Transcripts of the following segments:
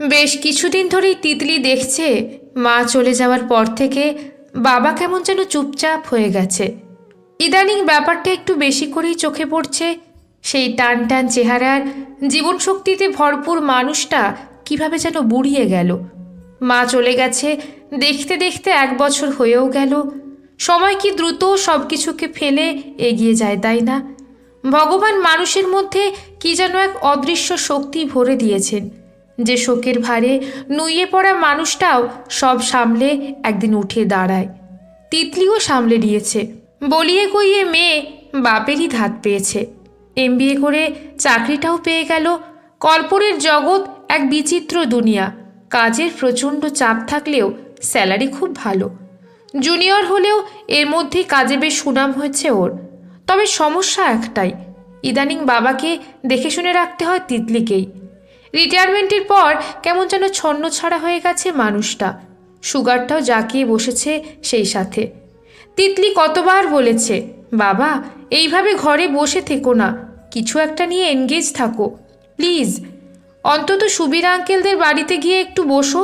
বেশ কিছুদিন ধরেই তিতলি দেখছে মা চলে যাওয়ার পর থেকে বাবা কেমন যেন চুপচাপ হয়ে গেছে। ইদানিং ব্যাপারটা একটু বেশি করেই চোখে পড়ছে। সেই টান টান চেহারার জীবনশক্তিতে ভরপুর মানুষটা কীভাবে যেন বুড়িয়ে গেল। মা চলে গেছে, দেখতে দেখতে এক বছর হয়েও গেল। সময় কি দ্রুত সব কিছুকে ফেলে এগিয়ে যায় তাই না? ভগবান মানুষের মধ্যে কি যেন এক অদৃশ্য শক্তি ভরে দিয়েছেন। যে শোকের ভারে নুইয়ে পড়া মানুষটাও সব সামলে একদিন উঠে দাঁড়ায়। তিতলিও সামলে নিয়েছে। বলিয়ে কইয়ে মেয়ে বাপেরই ধাত পেয়েছে। এমবিএ করে চাকরিটাও পেয়ে গেল। কর্পোরেট জগৎ এক বিচিত্র দুনিয়া। কাজের প্রচণ্ড চাপ থাকলেও স্যালারি খুব ভালো। জুনিয়র হলেও এর মধ্যেই কাজে বেশ সুনাম হয়েছে ওর। তবে সমস্যা একটাই, ইদানিং বাবাকে দেখে শুনে রাখতে হয় তিতলিকেই। রিটায়ারমেন্টের পর কেমন যেন ছন্ন ছাড়া হয়ে গেছে মানুষটা। সুগারটাও জাকিয়ে বসেছে সেই সাথে। তিতলি কতবার বলেছে, বাবা, এইভাবে ঘরে বসে থেকো না, কিছু একটা নিয়ে এনগেজ থাকো প্লিজ অন্তত সুবীর আঙ্কেলদের বাড়িতে গিয়ে একটু বসো।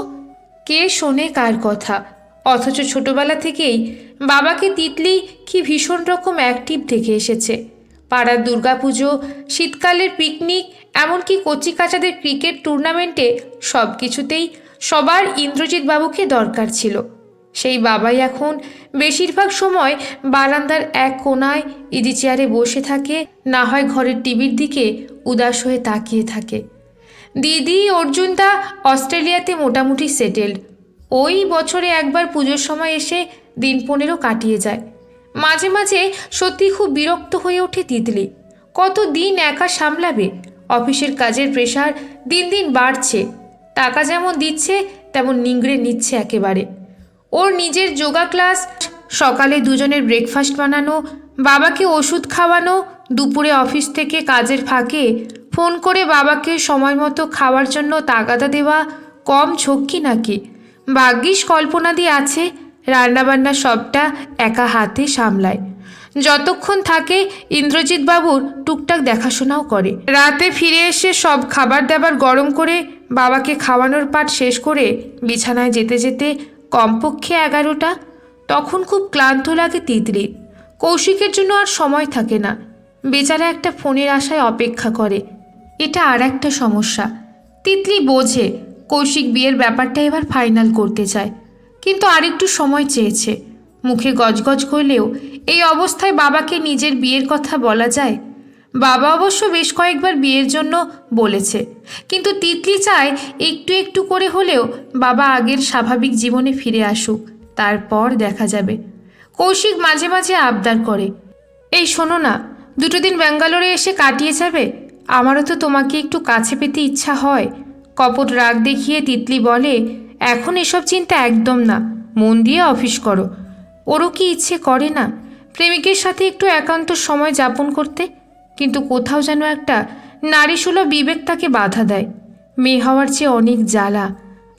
কে শোনে কার কথা? অথচ ছোটবেলা থেকেই বাবাকে তিতলি কি ভীষণ রকম অ্যাক্টিভ দেখে এসেছে। পাড়ার দুর্গাপুজো, শীতকালের পিকনিক, এমনকি কচিকাচাদের ক্রিকেট টুর্নামেন্টে সব কিছুতেই সবার ইন্দ্রজিৎ বাবুকে দরকার ছিল। সেই বাবাই এখন বেশিরভাগ সময় বারান্দার এক কোনায় ইজি চেয়ারে বসে থাকে, না হয় ঘরের টিভির দিকে উদাস হয়ে তাকিয়ে থাকে। দিদি অর্জুনদা অস্ট্রেলিয়াতে মোটামুটি সেটেলড। ওই বছরে একবার পুজোর সময় এসে দিন পনেরো কাটিয়ে যায়। মাঝে মাঝে সত্যি খুব বিরক্ত হয়ে ওঠে তিতলি। কত দিন একা সামলাবে? অফিসের কাজের প্রেশার দিন দিন বাড়ছে। টাকা যেমন দিচ্ছে, তেমন নিংড়ে নিচ্ছে একেবারে। ওর নিজের যোগা ক্লাস, সকালে দুজনের ব্রেকফাস্ট বানানো, বাবাকে ওষুধ খাওয়ানো, দুপুরে অফিস থেকে কাজের ফাঁকে ফোন করে বাবাকে সময় মতো খাওয়ার জন্য তাগাদা দেওয়া, কম ঝক্কি নাকি? ভাগ্যিস কল্পনাদি আছে রান্নাবান্না সবটা একা হাতে সামলায়। যতক্ষণ থাকে ইন্দ্রজিৎ বাবুর টুকটাক দেখাশোনাও করে। রাতে ফিরে এসে সব খাবার দাবার গরম করে বাবাকে খাওয়ানোর পাট শেষ করে বিছানায় যেতে যেতে কমপক্ষে এগারোটা, তখন খুব ক্লান্ত লাগে তিতলির কৌশিকের জন্য আর সময় থাকে না। বেচারা একটা ফোনের আশায় অপেক্ষা করে। এটা আর একটা সমস্যা। তিতলি বোঝে কৌশিক বিয়ের ব্যাপারটা এবার ফাইনাল করতে চায়। কিন্তু আরেকটু সময় চেয়েছে। মুখে গজগজ করলেও এই অবস্থায় বাবাকে নিজের বিয়ের কথা বলা যায়। বাবা অবশ্য বেশ কয়েকবার বিয়ের জন্য বলেছে, কিন্তু তিতলি চায় একটু একটু করে হলেও বাবা আগের স্বাভাবিক জীবনে ফিরে আসুক, তারপর দেখা যাবে। কৌশিক মাঝে মাঝে আবদার করে, এই শোনো না, দুটো দিন ব্যাঙ্গালোরে এসে কাটিয়ে যাবে? আমারও তো তোমাকে একটু কাছে পেতে ইচ্ছা হয়। কপট রাগ দেখিয়ে তিতলি বলে এখন এসব চিন্তা একদম না। মন দিয়ে অফিস করো। ওরও কি ইচ্ছে করে না? প্রেমিকের সাথে একটু একান্ত সময় যাপন করতে। কিন্তু কোথাও যেন একটা নারীসুলভ বিবেক তাকে বাধা দেয়। মেয়ে হওয়ার চেয়ে অনেক জ্বালা।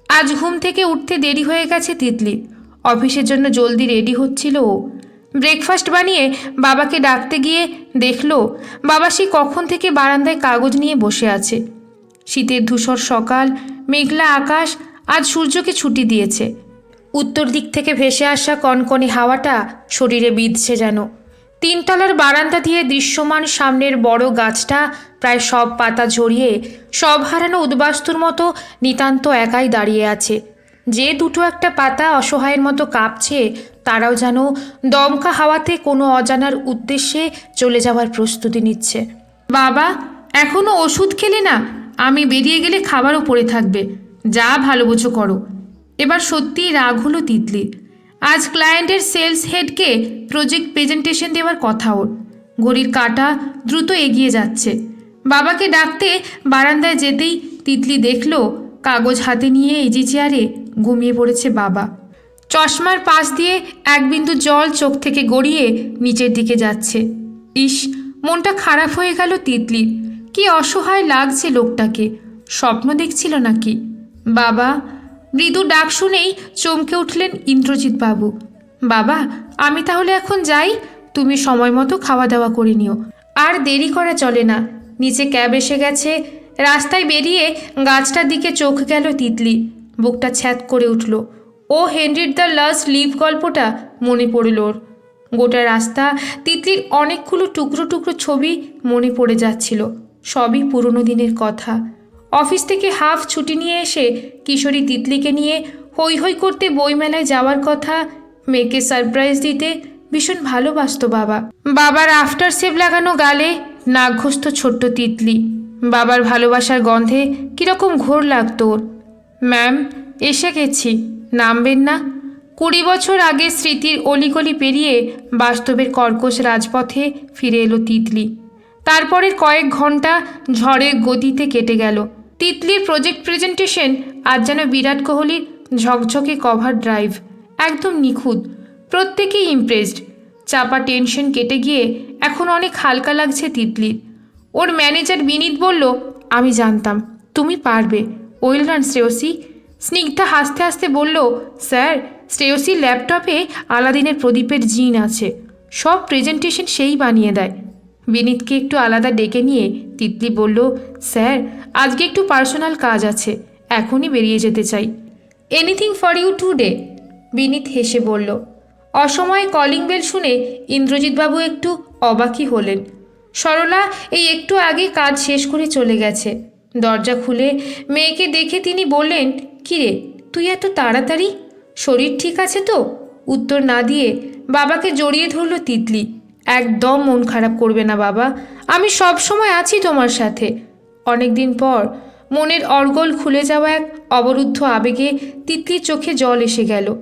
আজ ঘুম থেকে উঠতে দেরি হয়ে গেছে তিতলি। অফিসের জন্য জলদি রেডি হচ্ছিল ও। ব্রেকফাস্ট বানিয়ে বাবাকে ডাকতে গিয়ে দেখল, বাবা সেই কখন থেকে বারান্দায় কাগজ নিয়ে বসে আছে। শীতের ধূসর সকাল, মেঘলা আকাশ আজ সূর্যকে ছুটি দিয়েছে। উত্তর দিক থেকে ভেসে আসা কনকনে হাওয়াটা শরীরে বিঁধছে যেন। তিনতলার বারান্দা দিয়ে দৃশ্যমান সামনের বড় গাছটা প্রায় সব পাতা ঝরিয়ে, সব হারানো উদ্বাস্তুর মতো নিতান্ত একাই দাঁড়িয়ে আছে। যে দুটো একটা পাতা অসহায়ের মতো কাঁপছে, তারাও যেন দমকা হাওয়াতে কোনো অজানার উদ্দেশ্যে চলে যাওয়ার প্রস্তুতি নিচ্ছে। বাবা এখনও ওষুধ খেলে না? আমি বেরিয়ে গেলে খাবারও পড়ে থাকবে। যা ভালো বোঝো করো। এবার সত্যিই রাগ হলো তিতলি আজ ক্লায়েন্টের সেলস হেডকে প্রজেক্ট প্রেজেন্টেশন দেওয়ার কথা ওর। ঘড়ির কাটা দ্রুত এগিয়ে যাচ্ছে। বাবাকে ডাকতে বারান্দায় যেতেই তিতলি দেখল কাগজ হাতে নিয়ে ইজি চেয়ারে ঘুমিয়ে পড়েছে বাবা। চশমার পাশ দিয়ে এক বিন্দু জল চোখ থেকে গড়িয়ে নিচের দিকে যাচ্ছে। ইস, মনটা খারাপ হয়ে গেল তিতলির। কি অসহায় লাগছে লোকটাকে। স্বপ্ন দেখছিল নাকি? বাবা মৃদু ডাক শুনেই চমকে উঠলেন ইন্দ্রজিৎ বাবু বাবা আমি তাহলে এখন যাই, তুমি সময় মতো খাওয়া দাওয়া করে নিও। আর দেরি করা চলে না। নিচে ক্যাব এসে গেছে। রাস্তায় বেরিয়ে গাছটার দিকে চোখ গেল তিতলি। বুকটা ছ্যাত করে উঠল। ও হেনরির দ্য লাস্ট লিভ গল্পটা মনে পড়ল ওর। গোটা রাস্তা তিতলির অনেকগুলো টুকরো টুকরো ছবি মনে পড়ে যাচ্ছিল। সবই পুরনো দিনের কথা। অফিস থেকে হাফ ছুটি নিয়ে এসে কিশোরী তিতলিকে নিয়ে হৈ হৈ করতে বইমেলায় যাওয়ার কথা মেয়েকে সারপ্রাইজ দিতে ভীষণ ভালোবাসতো বাবা। বাবার আফটার সেভ লাগানো গালে নাগঘস্ত ছোট্ট তিতলি। বাবার ভালোবাসার গন্ধে কীরকম ঘোর লাগতো ওর। ম্যাম, এসে গেছি। নামবেন না। কুড়ি বছর আগে স্মৃতির অলিগলি পেরিয়ে বাস্তবের কর্কশ রাজপথে ফিরে এলো তিতলি। তারপরের কয়েক ঘণ্টা ঝড়ের গতিতে কেটে গেল। তিতলির প্রজেক্ট প্রেজেন্টেশন আজ যেন বিরাট কোহলির ঝকঝকে কভার ড্রাইভ একদম নিখুঁত, প্রত্যেকেই ইমপ্রেসড চাপা টেনশন কেটে গিয়ে এখন অনেক হালকা লাগছে তিতলির। ওর ম্যানেজার বিনীত বলল, আমি জানতাম, তুমি পারবে। ওয়েল রান শ্রেয়সী স্নিগ্ধা হাসতে হাসতে বলল, স্যার, শ্রেয়সীর ল্যাপটপে আলাদিনের প্রদীপের জিন আছে। সব প্রেজেন্টেশন সেই বানিয়ে দেয়। বিনীতকে একটু আলাদা ডেকে নিয়ে তিতলি বলল, স্যার, আজকে একটু পার্সোনাল কাজ আছে, এখনই বেরিয়ে যেতে চাই। Anything for you today? Vineet হেসে বলল, অসময়ে কলিং বেল শুনে ইন্দ্রজিৎবাবু একটু অবাকই হলেন। সরলা এই একটু আগে কাজ শেষ করে চলে গেছে। দরজা খুলে মেয়েকে দেখে তিনি বললেন, কিরে, তুই এত তাড়াতাড়ি? শরীর ঠিক আছে তো? উত্তর না দিয়ে বাবাকে জড়িয়ে ধরল তিতলি। একদম মন খারাপ করবে না বাবা। আমি সব সময় আছি তোমার সাথে। অনেকদিন পর মনের অর্গল খুলে যাওয়া এক অবরুদ্ধ আবেগে তিতলির চোখে জল এসে গেল।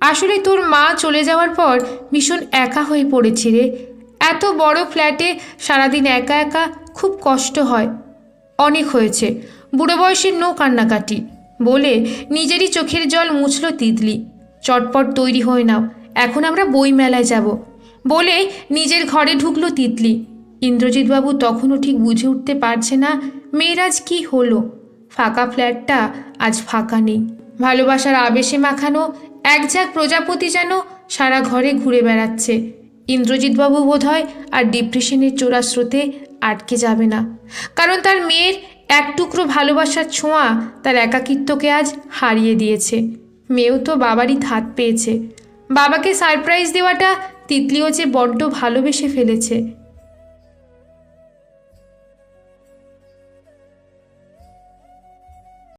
আসলে তোর মা চলে যাওয়ার পর ভীষণ একা হয়ে পড়েছি রে। এত বড় ফ্ল্যাটে সারাদিন একা একা খুব কষ্ট হয়। অনেক হয়েছে। বুড়ো বয়সের নো কান্নাকাটি। বলে নিজেরই চোখের জল মুছল তিতলি। চটপট তৈরি হয়ে নাও। এখন আমরা বই মেলায় যাব। বলে নিজের ঘরে ঢুকলো তিতলি। ইন্দ্রজিৎবাবু তখনও ঠিক বুঝে উঠতে পারছে না মেয়ের আজ কী হলো। ফাঁকা ফ্ল্যাটটা আজ ফাঁকা নেই। ভালোবাসার আবেশে মাখানো এক ঝাঁক প্রজাপতি যেন সারা ঘরে ঘুরে বেড়াচ্ছে। ইন্দ্রজিৎবাবু বোধহয় আর ডিপ্রেশনের চোরা স্রোতে আটকে যাবে না। কারণ তার মেয়ের এক টুকরো ভালোবাসার ছোঁয়া তার একাকিত্বকে আজ হারিয়ে দিয়েছে। মেয়েও তো বাবারই ধাত পেয়েছে। বাবাকে সারপ্রাইজ দেওয়াটা তিতলিও যে বড্ড ভালোবেসে ফেলেছে।